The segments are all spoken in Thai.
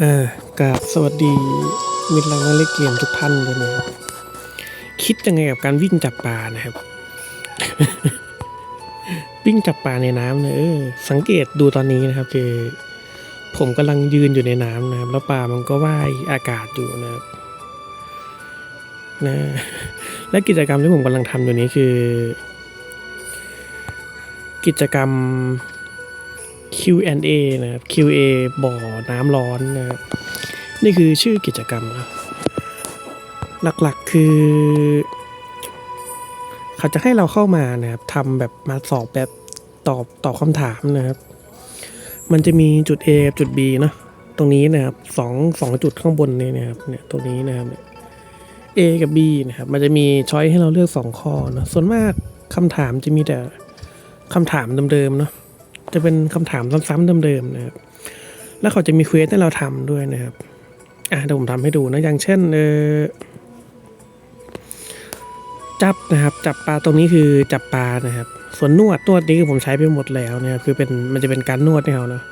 เออกราบสวัสดีมิตรรักนักเล่นเกมทุกท่านเลยนะครับ คิดยังไงกับการวิ่งจับปลานะครับ วิ่งจับปลาในน้ำเนี่ยเออสังเกตดูตอนนี้นะครับคือ ผมกำลังยืนอยู่ในน้ำนะครับ แล้วปลามันก็ว่ายอากาศอยู่นะครับนะและกิจกรรมที่ผมกำลังทำอยู่นี้คือ กิจกรรม Q&A นะครับ QA บ่อน้ำร้อนนะครับนี่คือชื่อกิจกรรมนะหลักๆคือ เขาจะให้เราเข้ามานะครับทำแบบมาสอบแบบตอบตอบคำถามนะครับ มันจะมีจุด A กับจุด B เนาะตรงนี้นะครับสองสองจุดข้างบนนี่นะครับเนี่ยตรงนี้นะครับเนี่ย A กับ B นะครับมันจะมีช้อยให้เราเลือกสองข้อนะส่วนมากคำถามจะมีแต่คำถามเดิมๆเนาะ จะเป็นคำถามซ้ำๆเดิมๆนะครับแล้วเขาจะมีเควสให้เราทำด้วยนะครับอะเดี๋ยวผมทำให้ดูนะอย่างเช่นเออจับนะครับ จับปลาตรงนี้คือจับปลานะครับ ส่วนนวดนวดนี้คือผมใช้ไปหมดแล้วนะครับคือเป็นมันจะเป็นการนวดให้เขาเนาะ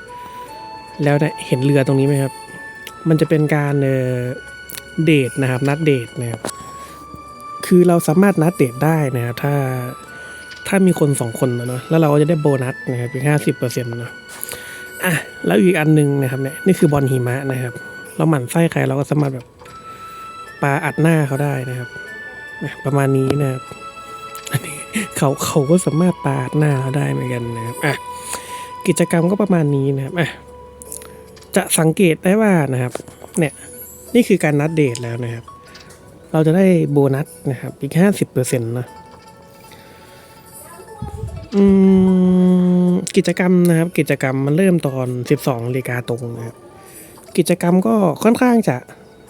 แล้วเนี่ยเห็นเรือตรงนี้ไหมครับ มันจะเป็นการเออเดทนะครับ นัดเดทนะครับ คือเราสามารถนัดเดทได้นะครับ ถ้า ถ้ามีคนสองคนนะเนาะแล้วเราก็จะได้โบนัสนะครับเป็นห้าสิบเปอร์เซ็นต์นะอะแล้วอีกอันหนึงนะครับเนี่ยนี่คือบอลหิมะนะครับ เราหมั่นไส้ใครเราก็สามารถแบบปาอัดหน้าเขาได้นะครับประมาณนี้นะครับอันนี้เขาเขาก็สามารถปาอัดหน้าเราได้เหมือนกันนะครับอะกิจกรรมก็ประมาณนี้นะครับอะจะสังเกตได้ว่านะครับ เนี่ยนี่คือการนัดเดทแล้วนะครับ เราจะได้โบนัสนะครับอีกห้าสิบเปอร์เซ็นต์นะ อืมกิจกรรมนะครับ กิจกรรมมันเริ่มตอน 12นาฬิกาตรงนะครับ กิจกรรมก็ค่อนข้างจะ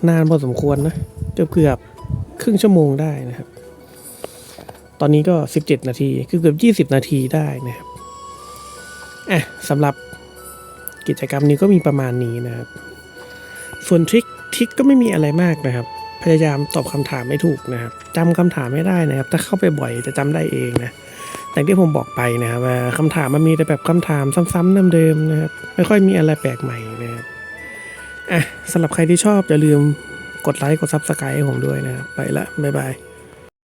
นานพอสมควรนะเกือบเกือบครึ่งชั่วโมงได้นะครับ ตอนนี้ก็ 17 นาทีคือเกือบ20 นาทีได้นะครับอะสำหรับกิจกรรมนี้ก็มีประมาณนี้นะครับ ส่วนทริคทริคก็ไม่มีอะไรมากนะครับ พยายามตอบคำถามไม่ถูกนะครับจำคำถามไม่ได้นะครับ ถ้าเข้าไปบ่อยจะจำได้เองนะ อย่างที่ผมบอกไปนะครับว่าคำถามมันมีแต่แบบคำถามซ้ำๆเดิมๆนะครับไม่ค่อยมีอะไรแปลกใหม่นะครับอะสำหรับใครที่ชอบอย่าลืมกดไลค์กดซับสไครต์ให้ผมด้วยนะครับไปละบ๊ายบาย